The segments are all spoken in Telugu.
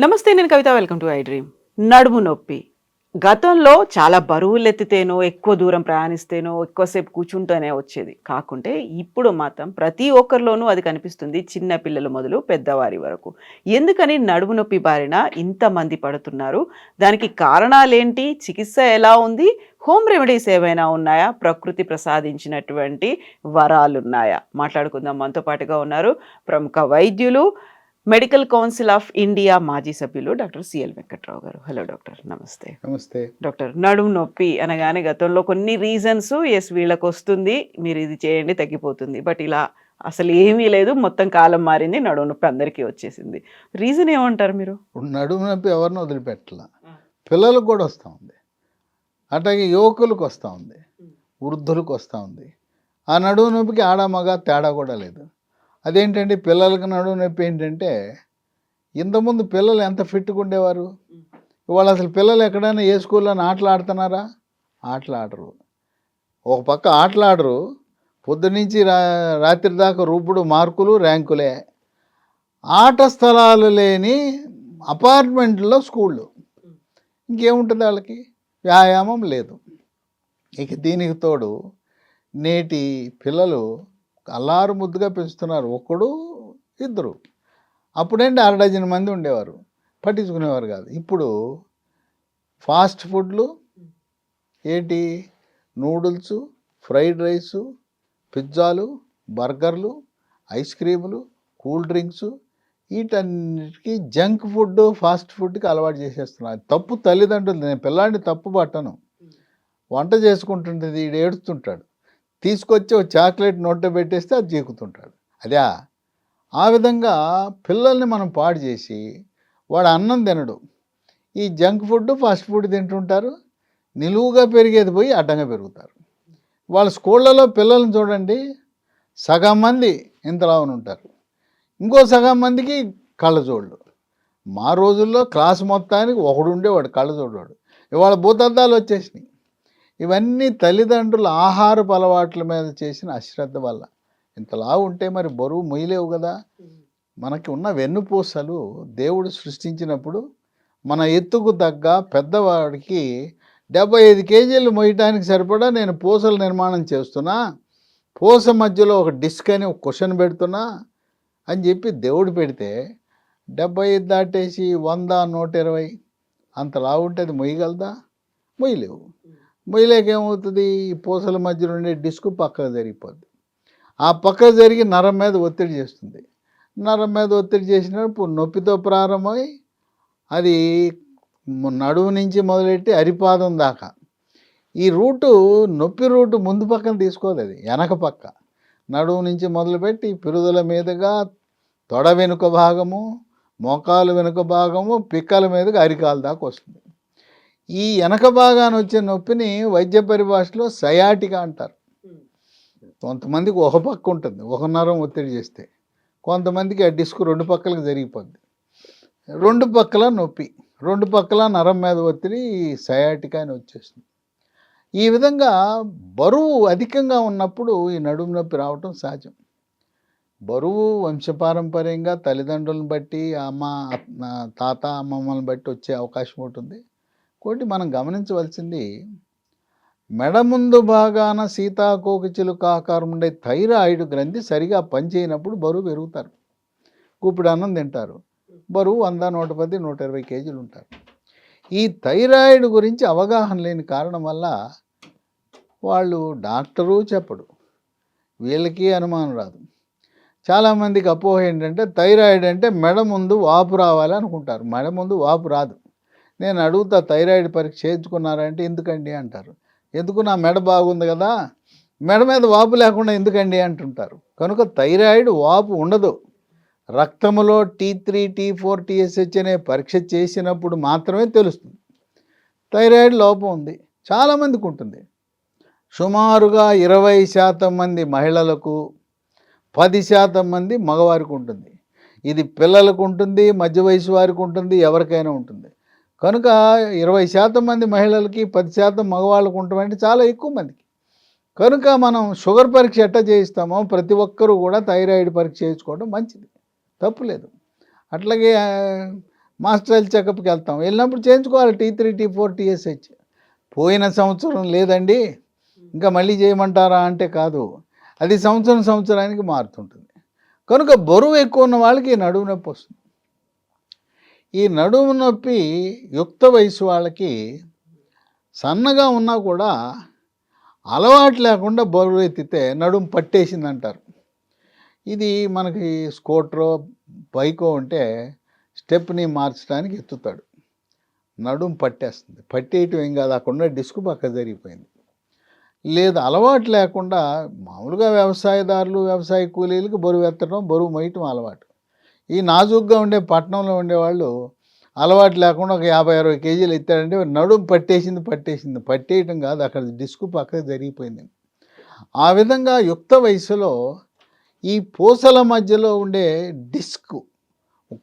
నమస్తే నేను కవిత. Welcome to iDream. నడుము నొప్పి. గతంలో చాలా బరువులు ఎత్తితేనో ఎక్కువ దూరం ప్రయాణిస్తేనో ఎక్కువసేపు కూర్చుంటేనే వచ్చేది. కాకుంటే ఇప్పుడు మాత్రం ప్రతి ఒక్కరిలోనూ అది కనిపిస్తుంది చిన్న పిల్లలు మొదలు పెద్దవారి వరకు. ఎందుకని నడుము నొప్పి బారిన ఇంతమంది పడుతున్నారు? దానికి కారణాలేంటి? చికిత్స ఎలా ఉంది? హోమ్ రెమెడీస్ ఏమైనా ఉన్నాయా? ప్రకృతి ప్రసాదించినటువంటి వరాలు ఉన్నాయా మాట్లాడుకుందాం. మనతో పాటుగా ఉన్నారు ప్రముఖ వైద్యులు మెడికల్ కౌన్సిల్ ఆఫ్ ఇండియా మాజీ సభ్యులు doctor CL Venkatrao garu. Hello doctor. నమస్తే. నమస్తే. డాక్టర్ నడుము నొప్పి అనగానే గతంలో కొన్ని రీజన్స్ ఎస్ వీళ్ళకి వస్తుంది మీరు ఇది చేయండి తగ్గిపోతుంది. బట్ ఇలా అసలు ఏమీ లేదు మొత్తం కాలం మారింది నడుము నొప్పి అందరికీ వచ్చేసింది. రీజన్ ఏమంటారు మీరు? ఇప్పుడు నడుము నొప్పి ఎవరిని వదిలిపెట్టలా? పిల్లలకు కూడా వస్తూ ఉంది. అట్లాగే యువకులకు వస్తూ ఉంది. వృద్ధులకు వస్తూ ఉంది. ఆ నడుము నొప్పికి ఆడ మగ తేడా కూడా లేదు. అదేంటంటే పిల్లలకు నడుము నొప్పి ఏంటంటే ఇంతకుముందు పిల్లలు ఎంత ఫిట్గా ఉండేవారు? ఇవాళ అసలు పిల్లలు ఎక్కడైనా ఏ స్కూల్లో ఆటలు ఆడుతున్నారా? ఆటలు ఆడరు ఒక పక్క ఆటలు ఆడరు పొద్దునుంచి రా రాత్రి దాకా రూపుడు మార్కులు ర్యాంకులే. ఆట స్థలాలు లేని అపార్ట్మెంట్లో స్కూళ్ళు. ఇంకేముంటుంది వాళ్ళకి? వ్యాయామం లేదు. ఇక దీనికి తోడు నేటి పిల్లలు అల్లారు ముద్దుగా పెంచుతున్నారు. ఒకడు ఇద్దరు. అప్పుడేంటి అర డజన్ మంది ఉండేవారు? పట్టించుకునేవారు కాదు. ఇప్పుడు ఫాస్ట్ ఫుడ్లు ఏంటి? నూడిల్స్ ఫ్రైడ్ రైసు పిజ్జాలు బర్గర్లు ఐస్ క్రీములు కూల్ డ్రింక్స్ వీటన్నిటికీ జంక్ ఫుడ్ ఫాస్ట్ ఫుడ్కి అలవాటు చేసేస్తున్నారు. అది తప్పు తల్లిదండ్రులు. నేను పిల్లాడిని తప్పు పట్టను. వంట చేసుకుంటుంటుంది ఈడు ఏడుస్తుంటాడు. తీసుకొచ్చి ఒక చాక్లెట్ నోట్లో పెట్టేస్తే అది చీకుతుంటాడు అదే ఆ విధంగా పిల్లల్ని మనం పాడు చేసి వాడు అన్నం తినడు. ఈ జంక్ ఫుడ్ ఫాస్ట్ ఫుడ్ తింటుంటారు. నిలువుగా పెరిగేది పోయి అడ్డంగా పెరుగుతారు. వాళ్ళ స్కూళ్ళలో పిల్లల్ని చూడండి సగం మంది ఇంతలా ఉంటారు. ఇంకో సగం మందికి కళ్ళజోళ్ళు మా రోజుల్లో క్లాస్ మొత్తానికి ఒకడు ఉండేవాడు కళ్ళజోడు ఇవాళ భూతద్దాలు వచ్చేసినాయి. ఇవన్నీ తల్లిదండ్రుల ఆహారపు అలవాట్ల మీద చేసిన అశ్రద్ధ వల్ల. ఇంతలా ఉంటే మరి బరువు మొయ్యలేవు కదా. మనకి ఉన్న వెన్నుపూసలు దేవుడు సృష్టించినప్పుడు మన ఎత్తుకు తగ్గ పెద్దవాడికి డెబ్బై ఐదు కేజీలు మొయ్యటానికి సరిపడా నేను పూసల నిర్మాణం చేస్తున్నా పూస మధ్యలో ఒక డిస్క్ అని ఒక క్వశ్చన్ పెడుతున్నా అని చెప్పి దేవుడు పెడితే డెబ్బై ఐదు దాటేసి వంద నూట ఇరవై అంత లావు ఉంటే అది మొయ్యగలదా? మొయ్యలేవు. మొయ్యలేక ఏమవుతుంది ఈ పూసల మధ్యలో ఉండే డిస్క్ పక్కకు జరిగిపోద్ది. ఆ పక్క జరిగి నరం మీద ఒత్తిడి చేస్తుంది. నరం మీద ఒత్తిడి చేసినప్పుడు నొప్పితో ప్రారంభమై అది నడువు నుంచి మొదలెట్టి అరిపాదం దాకా. ఈ రూటు నొప్పి రూటు ముందు పక్కన తీసుకోదు అది వెనక పక్క. నడువు నుంచి మొదలుపెట్టి పిరుదల మీదుగా తొడ వెనుక భాగము మోకాలు వెనుక భాగము పిక్కల మీదుగా అరికాల దాకా వస్తుంది. ఈ వెనక భాగాన్ని వచ్చే నొప్పిని వైద్య పరిభాషలో సయాటిక అంటారు. కొంతమందికి ఒక పక్క ఉంటుంది ఒక నరం ఒత్తిడి చేస్తే. కొంతమందికి ఆ డిస్క్ రెండు పక్కలకు జరిగిపోద్ది. రెండు పక్కల నొప్పి రెండు పక్కల నరం మీద ఒత్తిడి సయాటిక అని వచ్చేస్తుంది. ఈ విధంగా బరువు అధికంగా ఉన్నప్పుడు ఈ నడుము నొప్పి రావటం సహజం. బరువు వంశపారంపర్యంగా తల్లిదండ్రులను బట్టి అమ్మ తాత అమ్మమ్మలను బట్టి వచ్చే అవకాశం ఉంటుంది ఇంకోటి మనం గమనించవలసింది మెడ ముందు భాగాన సీతాకోకచిలుక ఆకారం ఉండే థైరాయిడ్ గ్రంథి సరిగా పనిచేయనప్పుడు బరువు పెరుగుతారు. కూపిడి అన్నం తింటారు. బరువు వంద నూట పది నూట ఇరవై కేజీలు ఉంటారు. ఈ థైరాయిడ్ గురించి అవగాహన లేని కారణం వల్ల వాళ్ళు డాక్టరు చెప్పడు. వీళ్ళకి అనుమానం రాదు. చాలామందికి అపోహ ఏంటంటే థైరాయిడ్ అంటే మెడ ముందు వాపు రావాలి అనుకుంటారు. మెడ ముందు వాపు రాదు. నేను అడుగుతా థైరాయిడ్ పరీక్ష చేయించుకున్నారంటే ఎందుకండి అంటారు. ఎందుకు నా మెడ బాగుంది కదా మెడ మీద వాపు లేకుండా ఎందుకండి అంటుంటారు. కనుక థైరాయిడ్ వాపు ఉండదు. రక్తములో T three T four TSH అనే పరీక్ష చేసినప్పుడు మాత్రమే తెలుస్తుంది. థైరాయిడ్ లోపం ఉంది. చాలామందికి ఉంటుంది. సుమారుగా ఇరవై శాతం మంది మహిళలకు పది శాతం మంది మగవారికి ఉంటుంది. ఇది పిల్లలకు ఉంటుంది మధ్య వయసు వారికి ఉంటుంది ఎవరికైనా ఉంటుంది. కనుక ఇరవై శాతం మంది మహిళలకి పది శాతం మగవాళ్ళకు ఉండటం చాలా ఎక్కువ మందికి. కనుక మనం షుగర్ పరీక్ష ఎట్టా చేయిస్తామో ప్రతి ఒక్కరూ కూడా థైరాయిడ్ పరీక్ష చేయించుకోవడం మంచిది. తప్పులేదు అట్లాగే ఆ, మాస్టర్ హెల్త్ చెకప్కి వెళ్తాం. వెళ్ళినప్పుడు చేయించుకోవాలి T three T four TSH పోయిన సంవత్సరం లేదండి ఇంకా మళ్ళీ చేయమంటారా అంటే కాదు. అది సంవత్సరం సంవత్సరానికి మారుతుంటుంది. కనుక బరువు ఎక్కువ ఉన్న వాళ్ళకి నడువు నొప్పి వస్తుంది. ఈ నడుము నొప్పి యుక్త వయసు వాళ్ళకి సన్నగా ఉన్నా కూడా అలవాటు లేకుండా బరువు ఎత్తితే నడుము పట్టేసింది అంటారు ఇది మనకి స్కూటరో బైకో ఉంటే స్టెప్ని మార్చడానికి ఎత్తుతాడు. నడుము పట్టేస్తుంది. పట్టేయటం ఏం కాదు అక్కడ డిస్క్ పక్క జరిగిపోయింది. లేదు అలవాటు లేకుండా మామూలుగా వ్యవసాయదారులు వ్యవసాయ కూలీలకు బరువు ఎత్తడం బరువు మొయ్యటం అలవాటు. ఈ నాజుగ్గా ఉండే పట్టణంలో ఉండేవాళ్ళు అలవాటు లేకుండా ఒక యాభై అరవై కేజీలు ఎత్తాడంటే నడుము పట్టేసింది పట్టేసింది. పట్టేయటం కాదు అక్కడ డిస్క్ పక్కకు జరిగిపోయింది. ఆ విధంగా యుక్త వయసులో ఈ పూసల మధ్యలో ఉండే డిస్క్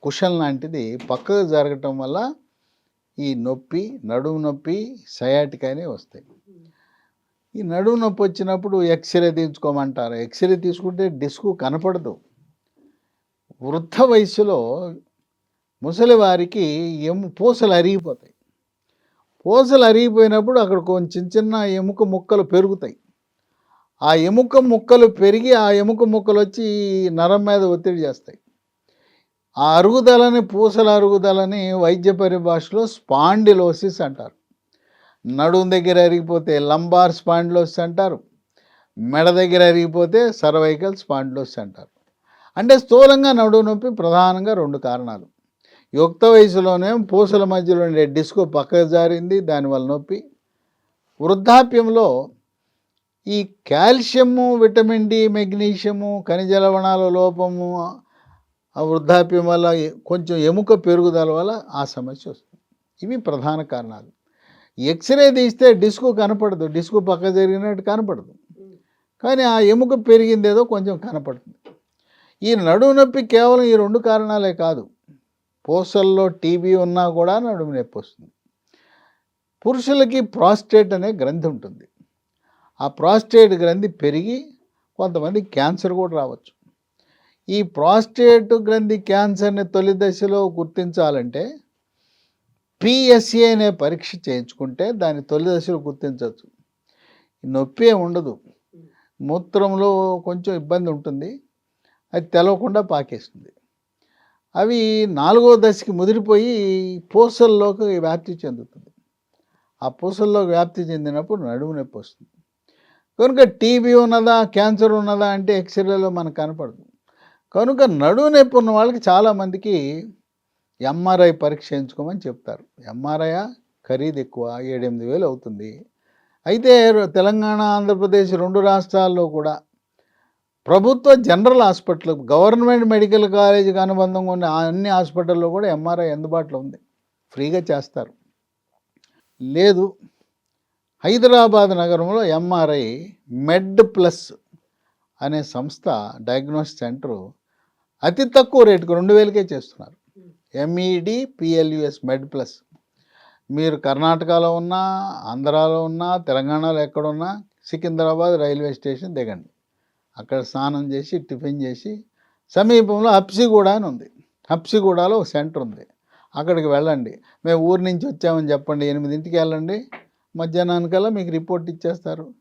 కుషన్ లాంటిది పక్కకు జరగటం వల్ల ఈ నొప్పి నడుము నొప్పి సయాటికానే వస్తాయి. ఈ నడుము నొప్పి వచ్చినప్పుడు ఎక్స్రే తీసుకోమంటారు ఎక్స్రే తీసుకుంటే డిస్క్ కనపడదు. వృద్ధ వయసులో ముసలివారికి ఎము పూసలు అరిగిపోతాయి. పూసలు అరిగిపోయినప్పుడు అక్కడ కొంచెం చిన్న ఎముక ముక్కలు పెరుగుతాయి. ఆ ఎముక ముక్కలు పెరిగి ఆ ఎముక ముక్కలు వచ్చి నరం మీద ఒత్తిడి చేస్తాయి. ఆ అరుగుదలని పూసల అరుగుదలని వైద్య పరిభాషలో స్పాండిలోసిస్ అంటారు. నడుము దగ్గర అరిగిపోతే లంబార్ స్పాండిలోసిస్ అంటారు. మెడ దగ్గర అరిగిపోతే సర్వైకల్ స్పాండిలోసిస్ అంటారు. అంటే స్థూలంగా నడుము నొప్పి ప్రధానంగా రెండు కారణాలు. యుక్త వయసులోనే పూసల మధ్యలో ఉండే డిస్క్ పక్కకు జారింది దానివల్ల నొప్పి. వృద్ధాప్యంలో ఈ కాల్షియము విటమిన్ డి మెగ్నీషియము ఖనిజ లవణాల లోపము ఆ వృద్ధాప్యం వల్ల కొంచెం ఎముక పెరుగుదల వల్ల ఆ సమస్య వస్తుంది. ఇవి ప్రధాన కారణాలు. ఎక్స్రే తీస్తే డిస్క్ కనపడదు. డిస్క్ పక్క జరిగినట్టు కనపడదు. కానీ ఆ ఎముక పెరిగిందేదో కొంచెం కనపడుతుంది. ఈ నడుము నొప్పి కేవలం ఈ రెండు కారణాలే కాదు. పూసల్లో టీబీ ఉన్నా కూడా నడుము నొప్పి వస్తుంది. పురుషులకి ప్రాస్టేట్ అనే గ్రంథి ఉంటుంది. ఆ ప్రాస్టేట్ గ్రంథి పెరిగి కొంతమంది క్యాన్సర్ కూడా రావచ్చు. ఈ ప్రాస్టేట్ గ్రంథి క్యాన్సర్ని తొలి దశలో గుర్తించాలంటే పిఎస్ఏ అనే పరీక్ష చేయించుకుంటే దాన్ని తొలి దశలో గుర్తించవచ్చు. నొప్పి ఉండదు. మూత్రంలో కొంచెం ఇబ్బంది ఉంటుంది. అది తెలవకుండా పాకేస్తుంది. అవి నాలుగో దశకి ముదిరిపోయి పూసల్లోకి వ్యాప్తి చెందుతుంది. ఆ పూసల్లోకి వ్యాప్తి చెందినప్పుడు నడుము నొప్పి వస్తుంది. కనుక టీబీ ఉన్నదా క్యాన్సర్ ఉన్నదా అంటే ఎక్స్రేలో మనకు కనపడదు. కనుక నడుము నొప్పి ఉన్న వాళ్ళకి చాలామందికి ఎంఆర్ఐ పరీక్ష చేయించుకోమని చెప్తారు. ఎంఆర్ఐ ఖరీదు ఎక్కువ ఏడెనిమిది వేలు అవుతుంది. అయితే తెలంగాణ ఆంధ్రప్రదేశ్ రెండు రాష్ట్రాల్లో కూడా ప్రభుత్వ జనరల్ హాస్పిటల్ గవర్నమెంట్ మెడికల్ కాలేజీకి అనుబంధంగా ఉన్న అన్ని హాస్పిటల్లో కూడా ఎంఆర్ఐ అందుబాటులో ఉంది. ఫ్రీగా చేస్తారు. లేదు హైదరాబాద్ నగరంలో ఎంఆర్ఐ మెడ్ ప్లస్ అనే సంస్థ డయాగ్నోస్ సెంటరు అతి తక్కువ రేటుకు రెండు వేలకే చేస్తున్నారు. MED PLUS med plus. మీరు కర్ణాటకలో ఉన్నా ఆంధ్రాలో ఉన్నా తెలంగాణలో ఎక్కడున్నా సికింద్రాబాద్ రైల్వే స్టేషన్ దిగండి. అక్కడ స్నానం చేసి టిఫిన్ చేసి సమీపంలో హప్సిగూడ అని ఉంది. హప్సిగూడలో ఒక సెంటర్ ఉంది. అక్కడికి వెళ్ళండి. మేము ఊరి నుంచి వచ్చామని చెప్పండి. ఎనిమిదింటికి వెళ్ళండి. మధ్యాహ్నానికల్లా మీకు రిపోర్ట్ ఇచ్చేస్తారు.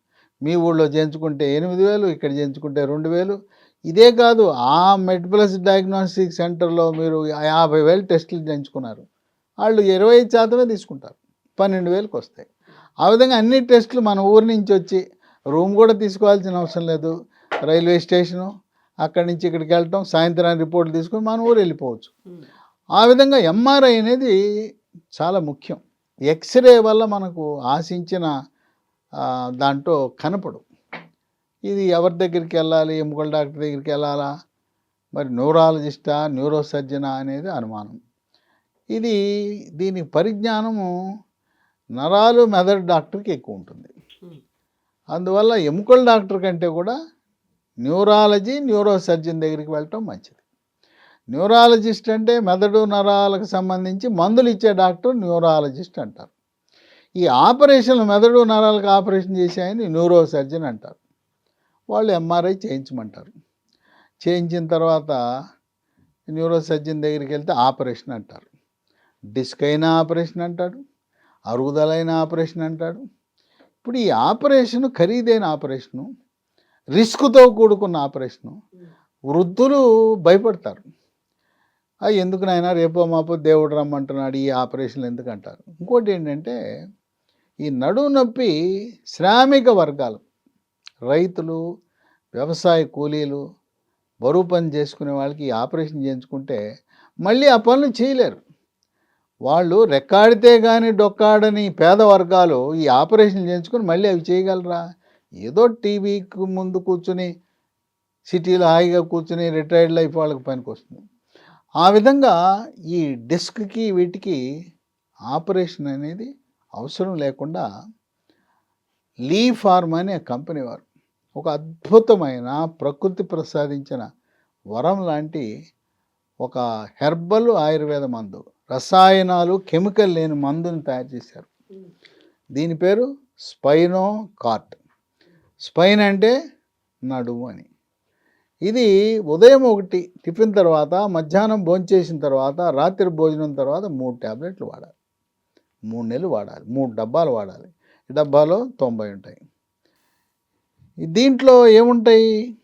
మీ ఊళ్ళో చేయించుకుంటే ఎనిమిది వేలు ఇక్కడ చేయించుకుంటే రెండు వేలు. ఇదే కాదు ఆ మెడ్ప్లస్ డయాగ్నోస్టిక్ సెంటర్లో మీరు యాభై వేలు టెస్టులు చేయించుకున్నారు. వాళ్ళు ఇరవై శాతమే తీసుకుంటారు. పన్నెండు వేలకు వస్తాయి. ఆ విధంగా అన్ని టెస్టులు మన ఊరి నుంచి వచ్చి రూమ్ కూడా తీసుకోవాల్సిన అవసరం లేదు. రైల్వే స్టేషను అక్కడి నుంచి ఇక్కడికి వెళ్ళటం సాయంత్రం రిపోర్ట్లు తీసుకొని మన ఊరు వెళ్ళిపోవచ్చు. ఆ విధంగా ఎంఆర్ఐ అనేది చాలా ముఖ్యం. ఎక్స్రే వల్ల మనకు ఆశించిన దాంట్లో కనపడు ఇది ఎవరి దగ్గరికి వెళ్ళాలి ఎముకల డాక్టర్ దగ్గరికి వెళ్ళాలా? మరి న్యూరాలజిస్టా న్యూరో సర్జనా అనేది అనుమానం. ఇది దీని పరిజ్ఞానము నరాలు మెదడు డాక్టర్కి ఎక్కువ ఉంటుంది. అందువల్ల ఎముకల డాక్టర్ కంటే కూడా న్యూరాలజీ న్యూరో సర్జన్ దగ్గరికి వెళ్ళటం మంచిది. న్యూరాలజిస్ట్ అంటే మెదడు నరాలకు సంబంధించి మందులు ఇచ్చే డాక్టర్ న్యూరాలజిస్ట్ అంటారు. ఈ ఆపరేషన్ మెదడు నరాలకు ఆపరేషన్ చేసాయని న్యూరో సర్జన్ అంటారు. వాళ్ళు ఎంఆర్ఐ చేయించమంటారు. చేయించిన తర్వాత న్యూరో సర్జన్ దగ్గరికి వెళ్తే ఆపరేషన్ అంటారు. డిస్క్ అయినా ఆపరేషన్ అంటాడు అరుగుదలైన ఆపరేషన్ అంటాడు ఇప్పుడు ఈ ఆపరేషన్ ఖరీదైన ఆపరేషను రిస్క్తో కూడుకున్న ఆపరేషను వృద్ధులు భయపడతారు. ఎందుకు నాయనా రేపో మాపో దేవుడు రమ్మంటున్నాడు ఈ ఆపరేషన్లు ఎందుకు అంటారు ఇంకోటి ఏంటంటే ఈ నడుము నొప్పి శ్రామిక వర్గాలు రైతులు వ్యవసాయ కూలీలు బరువు పని చేసుకునే వాళ్ళకి ఈ ఆపరేషన్ చేయించుకుంటే మళ్ళీ ఆ పనులు చేయలేరు. వాళ్ళు రెక్కాడితే కానీ డొక్కాడని పేద వర్గాలు ఈ ఆపరేషన్ చేయించుకొని మళ్ళీ అవి చేయగలరా? ఏదో టీవీకి ముందు కూర్చుని సిటీలో హాయిగా కూర్చుని రిటైర్డ్ లైఫ్ వాళ్ళకి పనికి వస్తుంది ఆ విధంగా ఈ డిస్క్కి వీటికి ఆపరేషన్ అనేది అవసరం లేకుండా లీ ఫార్మ్ అనే కంపెనీ వారు ఒక అద్భుతమైన ప్రకృతి ప్రసాదించిన వరం లాంటి ఒక హెర్బల్ ఆయుర్వేద మందు రసాయనాలు కెమికల్ లేని మందుని తయారు చేశారు. దీని పేరు స్పైనో కార్ట్. స్పైన్ అంటే నడుము అని. ఇది ఉదయం ఒకటి టిఫిన్ తర్వాత మధ్యాహ్నం భోంచేసిన తర్వాత రాత్రి భోజనం తర్వాత మూడు ట్యాబ్లెట్లు వాడాలి. మూడు నెలలు వాడాలి. మూడు డబ్బాలు వాడాలి. ఈ డబ్బాలో తొంభై ఉంటాయి. దీంట్లో ఏముంటాయి?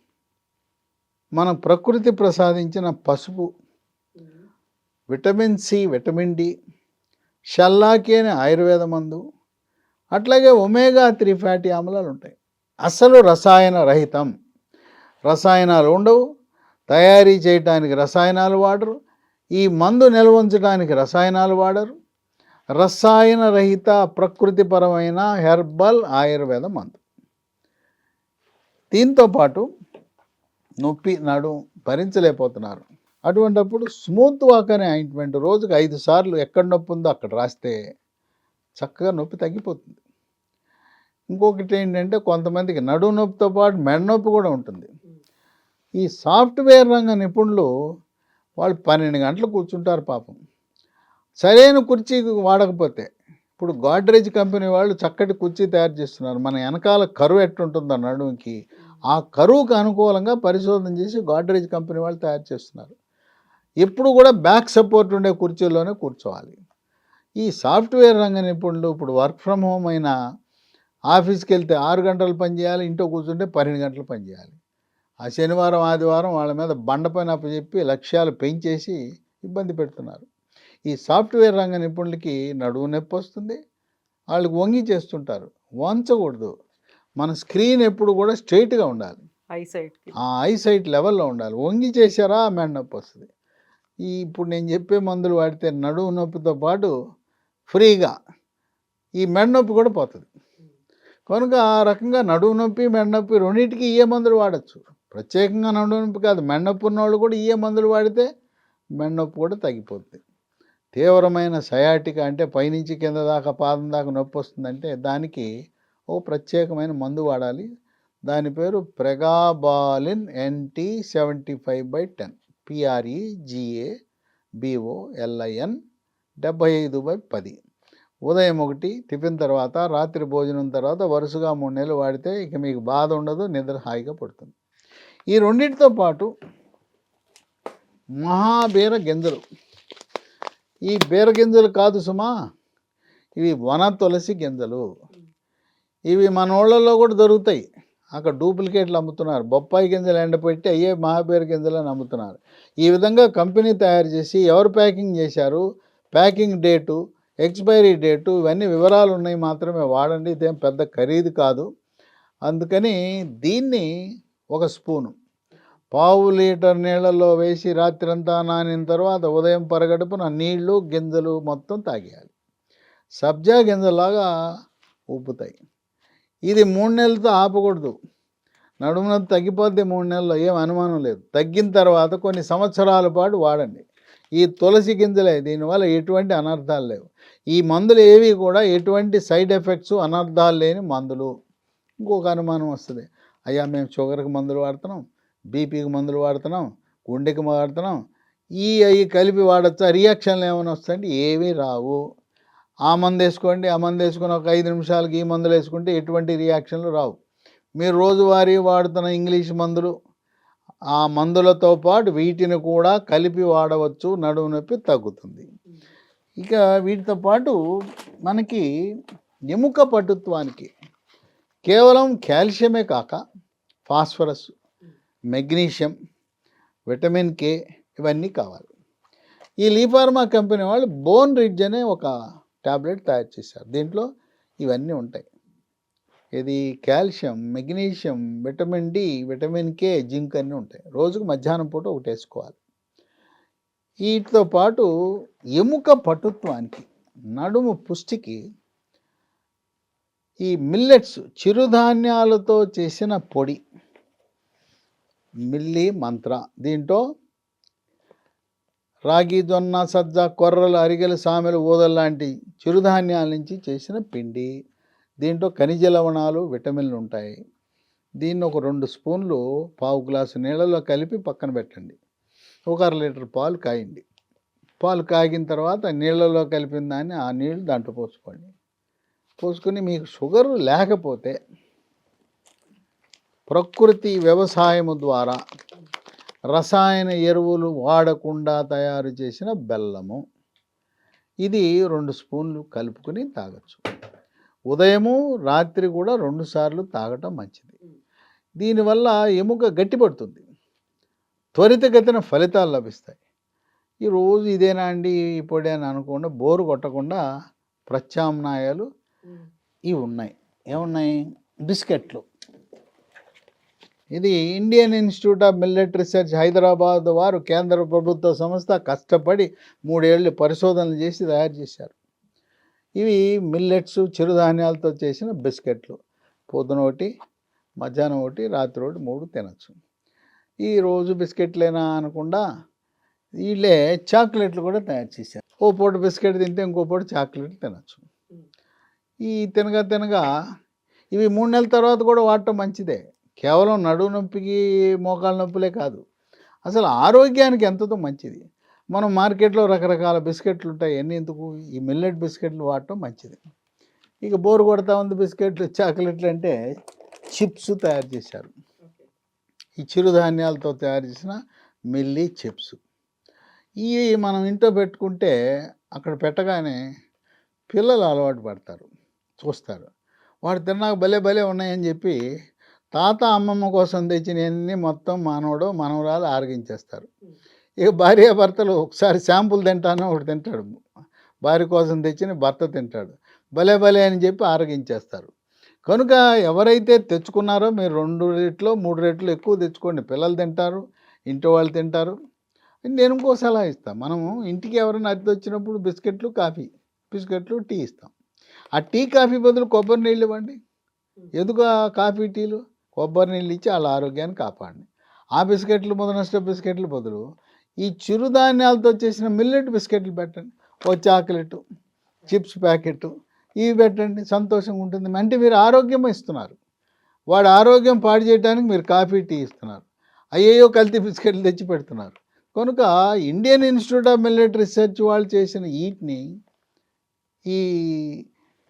మన ప్రకృతి ప్రసాదించిన పసుపు విటమిన్ సి విటమిన్ డి షల్లాకి అనే ఆయుర్వేద మందు అట్లాగే ఒమేగా త్రీ ఫ్యాటీ ఆమ్లాలు ఉంటాయి. అసలు రసాయన రహితం. రసాయనాలు ఉండవు. తయారీ చేయడానికి రసాయనాలు వాడరు. ఈ మందు నిల్వ ఉంచడానికి రసాయనాలు వాడరు. రసాయన రహిత ప్రకృతిపరమైన హెర్బల్ ఆయుర్వేద మందు. దీంతో పాటు నొప్పి నడు భరించలేకపోతున్నారు. అటువంటప్పుడు స్మూత్ వాక్ అనే ఆయింట్మెంట్ రోజుకు ఐదు సార్లు ఎక్కడ నొప్పి ఉందో అక్కడ రాస్తే చక్కగా నొప్పి తగ్గిపోతుంది. ఇంకొకటి ఏంటంటే కొంతమందికి నడు నొప్పితో పాటు మెడ నొప్పి కూడా ఉంటుంది. ఈ సాఫ్ట్వేర్ రంగ నిపుణులు వాళ్ళు పన్నెండు గంటలు కూర్చుంటారు పాపం. సరైన కుర్చీ వాడకపోతే ఇప్పుడు గాడ్రేజ్ కంపెనీ వాళ్ళు చక్కటి కుర్చీ తయారు చేస్తున్నారు. మన వెనకాల కరువు ఎట్టుంటుందో నడుముకి ఆ కరువుకు అనుకూలంగా పరిశోధన చేసి గాడ్రేజ్ కంపెనీ వాళ్ళు తయారు చేస్తున్నారు. ఎప్పుడు కూడా బ్యాక్ సపోర్ట్ ఉండే కుర్చీలోనే కూర్చోవాలి. ఈ సాఫ్ట్వేర్ రంగ నిపుణులు ఇప్పుడు వర్క్ ఫ్రమ్ హోమ్ అయినా ఆఫీస్కి వెళ్తే ఆరు గంటలు పని చేయాలి ఇంట్లో కూర్చుంటే పన్నెండు గంటలు పని చేయాలి. ఆ శనివారం ఆదివారం వాళ్ళ మీద బండ పైన అప్పచెప్పి లక్ష్యాలు పెంచేసి ఇబ్బంది పెడుతున్నారు. ఈ సాఫ్ట్వేర్ రంగ నిపుణులకి నడువు నొప్పి వస్తుంది. వాళ్ళకి వంగి చేస్తుంటారు. వంచకూడదు. మన స్క్రీన్ ఎప్పుడు కూడా స్ట్రైట్గా ఉండాలి. ఐసైట్ ఆ ఐసైట్ లెవెల్లో ఉండాలి. వంగి చేశారా మెడ నొప్పి వస్తుంది. ఈ ఇప్పుడు నేను చెప్పే మందులు వాడితే నడుము నొప్పితో పాటు ఫ్రీగా ఈ మెడ నొప్పి కూడా పోతుంది. కనుక ఆ రకంగా నడువు నొప్పి మెడనొప్పి రెండింటికి ఏ మందులు వాడచ్చు? ప్రత్యేకంగా నడువు నొప్పి కాదు మెడనొప్పి ఉన్నవాళ్ళు కూడా ఏ మందులు వాడితే మెడనొప్పి కూడా తగ్గిపోతుంది తీవ్రమైన సయాటిక అంటే పైనుంచి కింద దాకా పాదం దాకా నొప్పి వస్తుందంటే దానికి ఓ ప్రత్యేకమైన మందు వాడాలి. దాని పేరు pregabalin NT seventy five by ten PRE GA BOLIN డెబ్బై ఐదు బై పది. ఉదయం ఒకటి టిఫిన్ తర్వాత రాత్రి భోజనం తర్వాత వరుసగా మూడు నెలలు వాడితే ఇక మీకు బాధ ఉండదు నిద్ర హాయిగా పడుతుంది. ఈ రెండింటితో పాటు మహాబీర గింజలు. ఈ బీర గింజలు కాదు సుమా ఇవి వన తులసి గింజలు. ఇవి మన ఊళ్ళల్లో కూడా దొరుకుతాయి. అక్కడ డూప్లికేట్లు అమ్ముతున్నారు. బొప్పాయి గింజలు ఎండపెట్టి అయ్యే మహాబీర గింజలు అని అమ్ముతున్నారు. ఈ విధంగా కంపెనీ తయారు చేసి ఎవరు ప్యాకింగ్ చేశారు? ప్యాకింగ్ డేటు ఎక్స్పైరీ డేటు ఇవన్నీ వివరాలు ఉన్నాయి మాత్రమే. వాడండి ఇదేం పెద్ద ఖరీదు కాదు. అందుకని దీన్ని ఒక స్పూను. పావు లీటర్ నీళ్ళల్లో వేసి రాత్రంతా నానిన తర్వాత ఉదయం పరగడుపున నీళ్ళు గింజలు మొత్తం తాగేయాలి. సబ్జా గింజలాగా ఉప్పుతాయి. ఇది మూడు నెలలతో ఆపకూడదు. నడుమున తగ్గిపోద్ది మూడు నెలల్లో ఏం అనుమానం లేదు. తగ్గిన తర్వాత కొన్ని సంవత్సరాల పాటు వాడండి. ఈ తులసి గింజలే దీనివల్ల ఎటువంటి అనర్థాలు లేవు. ఈ మందులు ఏవి కూడా ఎటువంటి సైడ్ ఎఫెక్ట్స్ అనర్థాలు లేని మందులు. ఇంకొక అనుమానం వస్తుంది. అయ్యా మేము షుగర్కి మందులు వాడుతున్నాం బీపీకి మందులు వాడుతున్నాం గుండెకి వాడుతున్నాం. ఈ అవి కలిపి వాడచ్చా? రియాక్షన్లు ఏమైనా వస్తాయంటే ఏమీ రావు. ఆ మందు వేసుకోండి ఆ మందు వేసుకుని ఒక ఐదు నిమిషాలకి ఈ మందులు వేసుకుంటే ఎటువంటి రియాక్షన్లు రావు. మీరు రోజువారీ వాడుతున్న ఇంగ్లీష్ మందులు ఆ మందులతో పాటు వీటిని కూడా కలిపి వాడవచ్చు నడుము నొప్పి తగ్గుతుంది. ఇక వీటితో పాటు మనకి ఎముక పటుత్వానికి కేవలం కాల్షియమే కాక ఫాస్ఫరస్ మెగ్నీషియం విటమిన్ కే ఇవన్నీ కావాలి. ఈ లీఫార్మా కంపెనీ వాళ్ళు బోన్ రిడ్జ్ అనే ఒక టాబ్లెట్ తయారు చేశారు. దీంట్లో ఇవన్నీ ఉంటాయి. ఇది calcium magnesium vitamin D vitamin K zinc అన్నీ ఉంటాయి. రోజుకు మధ్యాహ్నం పూట ఒకటి వేసుకోవాలి. వీటితో పాటు ఎముక పటుత్వానికి నడుము పుష్టికి ఈ మిల్లెట్స్ చిరుధాన్యాలతో చేసిన పొడి. మిల్లి మంత్ర. దీంట్లో రాగి జొన్న సజ్జ కొర్రలు అరిగెలు సామెలు ఊదలు లాంటి చిరుధాన్యాల నుంచి చేసిన పిండి. దీంట్లో ఖనిజ లవణాలు విటమిన్లు ఉంటాయి. దీన్ని ఒక రెండు స్పూన్లు పావు గ్లాసు నీళ్ళలో కలిపి పక్కన పెట్టండి. ఒక అర లీటర్ పాలు కాయండి. పాలు కాగిన తర్వాత నీళ్ళలో కలిపిన దాన్ని ఆ నీళ్ళు దాంట్లో పోసుకోండి. పోసుకొని మీకు షుగర్ లేకపోతే ప్రకృతి వ్యవసాయము ద్వారా రసాయన ఎరువులు వాడకుండా తయారు చేసిన బెల్లము. ఇది రెండు స్పూన్లు కలుపుకొని తాగొచ్చు. ఉదయము రాత్రి కూడా రెండుసార్లు తాగటం మంచిది. దీనివల్ల ఎముక గట్టిపడుతుంది. త్వరితగతిన ఫలితాలు లభిస్తాయి. ఈ రోజు ఇదేనా అండి ఈ పొడి అని అనుకుండా బోరు కొట్టకుండా ప్రత్యామ్నాయాలు ఇవి ఉన్నాయి. ఏమున్నాయి? బిస్కెట్లు. ఇది Indian institute of millet research Hyderabad వారు కేంద్ర ప్రభుత్వ సంస్థ కష్టపడి మూడేళ్ళు పరిశోధనలు చేసి తయారు చేశారు. ఇవి మిల్లెట్స్ చిరుధాన్యాలతో చేసిన బిస్కెట్లు. పొద్దున ఒకటి మధ్యాహ్నం ఒకటి రాత్రి ఒకటి మూడు తినచ్చు. ఈ రోజు బిస్కెట్లేనా అనకుండా వీళ్ళే చాక్లెట్లు కూడా తయారు చేశారు. ఓ పూట బిస్కెట్ తింటే ఇంకో పూట చాక్లెట్లు తినచ్చు. ఈ తినగా తినగా ఇవి మూడు నెలల తర్వాత కూడా వాడటం మంచిదే. కేవలం నడువు నొప్పికి మోకాళ్ళ నొప్పులే కాదు. అసలు ఆరోగ్యానికి ఎంతతో మంచిది. మనం మార్కెట్లో రకరకాల బిస్కెట్లు ఉంటాయి. ఎన్ని ఎందుకు? ఈ మిల్లెట్ బిస్కెట్లు వాడటం మంచిది. ఇక బోరు కొడతా ఉంది బిస్కెట్లు చాక్లెట్లు అంటే చిప్స్ తయారు చేశారు. ఈ చిరుధాన్యాలతో తయారు చేసిన మిల్లీ చిప్స్. ఇవి మనం ఇంట్లో పెట్టుకుంటే అక్కడ పెట్టగానే పిల్లలు అలవాటు పడతారు చూస్తారు. వాడు తిన్నాక భలే భలే ఉన్నాయని చెప్పి తాత అమ్మమ్మ కోసం తెచ్చినవన్నీ మొత్తం మనవడు మనవరాలు ఆరగించేస్తారు. ఇక భార్య భర్తలు ఒకసారి శాంపుల్ తింటానో ఒకటి తింటాడు. భార్య కోసం తెచ్చిన భర్త తింటాడు. భలే భలే అని చెప్పి ఆరగించేస్తారు. కనుక ఎవరైతే తెచ్చుకున్నారో మీరు రెండు రేట్లో మూడు రేట్లు ఎక్కువ తెచ్చుకోండి. పిల్లలు తింటారు ఇంటి వాళ్ళు తింటారు. నేను ఇంకో సలహా ఇస్తాను మనము ఇంటికి ఎవరైనా అతిథి వచ్చినప్పుడు బిస్కెట్లు కాఫీ బిస్కెట్లు టీ ఇస్తాం. ఆ టీ కాఫీ బదులు కొబ్బరి నీళ్ళు ఇవ్వండి. ఎందుకు ఆ కాఫీ టీలు? కొబ్బరి నీళ్ళు ఇచ్చి వాళ్ళ ఆరోగ్యాన్ని కాపాడండి. ఆ బిస్కెట్లు మొదనష్ట బిస్కెట్లు బదులు ఈ చిరుధాన్యాలతో చేసిన మిల్లెట్ బిస్కెట్లు పెట్టండి. ఓ చాక్లెట్ చిప్స్ ప్యాకెట్ ఇవి పెట్టండి సంతోషంగా ఉంటుంది. అంటే మీరు ఆరోగ్యం ఇస్తున్నారు. వాడు ఆరోగ్యం పాడు చేయడానికి మీరు కాఫీ టీ ఇస్తున్నారు. అయ్యయ్యో కల్తీ బిస్కెట్లు తెచ్చి పెడుతున్నారు. కనుక Indian institute of millet research వాళ్ళు చేసిన వీటిని ఈ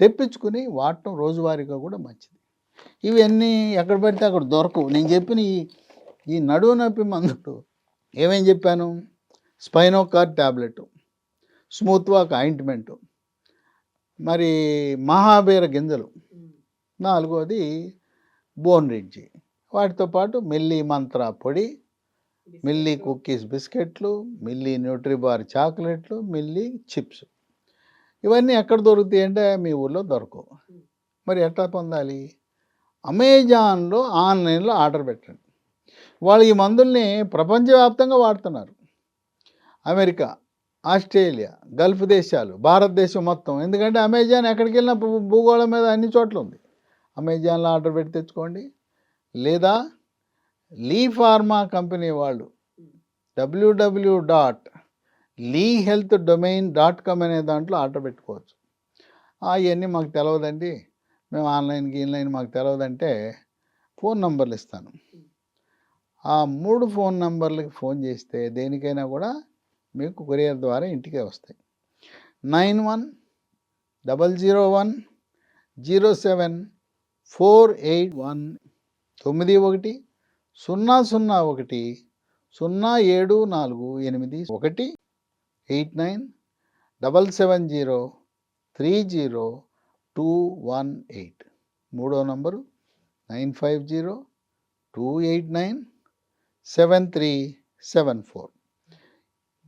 తెప్పించుకుని వాడటం రోజువారీగా కూడా మంచిది. ఇవన్నీ ఎక్కడ పడితే అక్కడ దొరకవు. నేను చెప్పిన ఈ ఈ నడువు నొప్పి మందులు ఏమేం చెప్పాను? Spinocare tablet smooth walk ointment. మరి మహాబీర గింజలు. నాలుగోది బోన్ రిడ్జి. వాటితో పాటు మిల్లీ మంత్ర పొడి మిల్లీ కుక్కీస్ బిస్కెట్లు మిల్లీ న్యూట్రిబార్ చాక్లెట్లు మిల్లీ చిప్స్. ఇవన్నీ ఎక్కడ దొరుకుతాయి అంటే మీ ఊళ్ళో దొరకవు. మరి ఎట్లా పొందాలి? అమెజాన్లో ఆన్లైన్లో ఆర్డర్ పెట్టండి. వాళ్ళు ఈ మందుల్ని ప్రపంచవ్యాప్తంగా వాడుతున్నారు. అమెరికా. ఆస్ట్రేలియా గల్ఫ్ దేశాలు భారతదేశం మొత్తం. ఎందుకంటే అమెజాన్ ఎక్కడికి వెళ్ళినా భూగోళం మీద అన్ని చోట్ల ఉంది. అమెజాన్లో ఆర్డర్ పెట్టి తెచ్చుకోండి. లేదా లీ ఫార్మా కంపెనీ వాళ్ళు WWW dot Lee health domain dot com అనే దాంట్లో ఆర్డర్ పెట్టుకోవచ్చు. అవన్నీ మాకు తెలియదండి మేము ఆన్లైన్కి ఇన్లైన్ మాకు తెలియదంటే ఫోన్ నంబర్లు ఇస్తాను. ఆ మూడు ఫోన్ నంబర్లకి ఫోన్ చేస్తే దేనికైనా కూడా మీకు కొరియర్ ద్వారా ఇంటికే వస్తాయి. Nine one double zero one zero seven four eight one తొమ్మిది ఒకటి సున్నా సున్నా ఒకటి సున్నా ఏడు నాలుగు ఎనిమిది ఒకటి eight nine double seven zero three zero two one eight. మూడో number nine five zero two eight nine seven three seven four.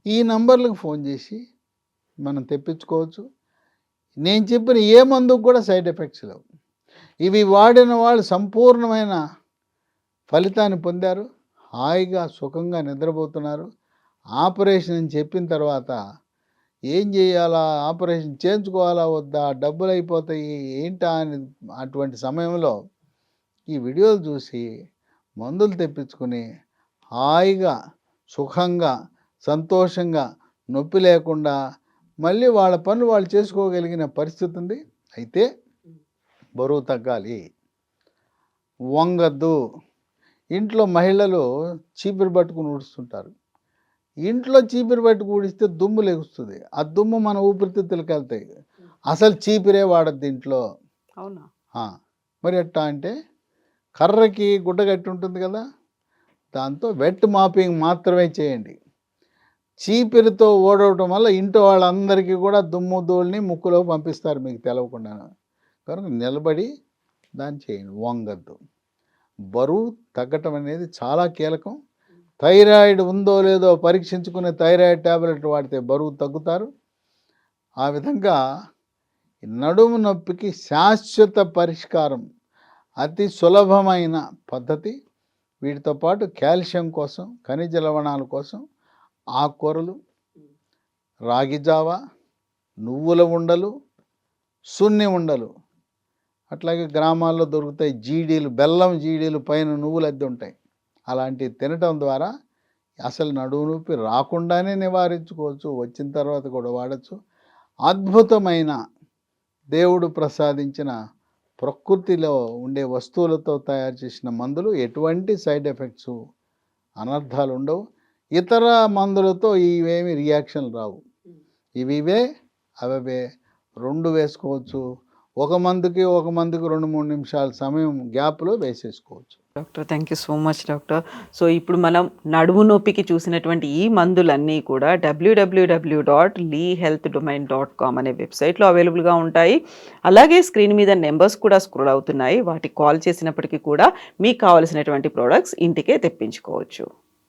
ఈ నంబర్లకు ఫోన్ చేసి మనం తెప్పించుకోవచ్చు. నేను చెప్పిన ఏ మందుకు కూడా సైడ్ ఎఫెక్ట్స్ లేవు. ఇవి వాడిన వాళ్ళు సంపూర్ణమైన ఫలితాన్ని పొందారు. హాయిగా సుఖంగా నిద్రపోతున్నారు. ఆపరేషన్ అని చెప్పిన తర్వాత ఏం చేయాలా? ఆపరేషన్ చేయించుకోవాలా? వద్దా? డబ్బులు అయిపోతాయి. ఏంటా? అని అటువంటి సమయంలో ఈ వీడియోలు చూసి మందులు తెప్పించుకుని హాయిగా సుఖంగా సంతోషంగా నొప్పి లేకుండా మళ్ళీ వాళ్ళ పనులు వాళ్ళు చేసుకోగలిగిన పరిస్థితి ఉంది. అయితే బరువు తగ్గాలి. వంగద్దు. ఇంట్లో మహిళలు చీపిరి పట్టుకుని ఊడుస్తుంటారు. ఇంట్లో చీపిరి పట్టుకు ఊడిస్తే దుమ్ము లెగుస్తుంది. ఆ దుమ్ము మన ఊపిరితిత్తులకు వెళ్తాయి. అసలు చీపిరే వాడద్దు ఇంట్లో. అవునా? మరి ఎట్టా అంటే కర్రకి గుడ్డ కట్టి ఉంటుంది కదా? దాంతో వెట్ మాపింగ్ మాత్రమే చేయండి. చీపిరితో ఓడవటం వల్ల ఇంటి వాళ్ళందరికీ కూడా దుమ్ము ధూళిని ముక్కులో పంపిస్తారు మీకు తెలవకుండా. కనుక నిలబడి దాన్ని చేయండి వంగద్దు. బరువు తగ్గటం అనేది చాలా కీలకం. థైరాయిడ్ ఉందో లేదో పరీక్షించుకునే థైరాయిడ్ ట్యాబ్లెట్ వాడితే బరువు తగ్గుతారు. ఆ విధంగా నడుము నొప్పికి శాశ్వత పరిష్కారం అతి సులభమైన పద్ధతి. వీటితో పాటు కాల్షియం కోసం ఖనిజ లవణాల కోసం ఆకుకూరలు రాగి జావ నువ్వుల ఉండలు సున్ని ఉండలు. అట్లాగే గ్రామాల్లో దొరుకుతాయి జీడీలు బెల్లం జీడీలు పైన నువ్వులు అద్దె ఉంటాయి. అలాంటివి తినటం ద్వారా అసలు నడుము నొప్పి రాకుండానే నివారించుకోవచ్చు వచ్చిన తర్వాత కూడా వాడచ్చు. అద్భుతమైన దేవుడు ప్రసాదించిన ప్రకృతిలో ఉండే వస్తువులతో తయారు చేసిన మందులు ఎటువంటి సైడ్ ఎఫెక్ట్స్ అనర్థాలు ఉండవు. ఇతర మందులతో ఇవేమి రియాక్షన్ రావు. ఇవి ఇవే అవే రెండు వేసుకోవచ్చు. ఒక మందుకి ఒక మందుకి రెండు మూడు నిమిషాల సమయం గ్యాప్లో వేసేసుకోవచ్చు. Doctor thank you so much doctor. So ఇప్పుడు మనం నడుము నొప్పికి చూసినటువంటి ఈ మందులన్నీ కూడా WWW dot Lee health domain dot com అనే వెబ్సైట్లో అవైలబుల్గా ఉంటాయి. అలాగే స్క్రీన్ మీద నెంబర్స్ కూడా స్క్రోల్ అవుతున్నాయి. వాటికి కాల్ చేసినప్పటికీ కూడా మీకు కావాల్సినటువంటి ప్రోడక్ట్స్ ఇంటికే తెప్పించుకోవచ్చు.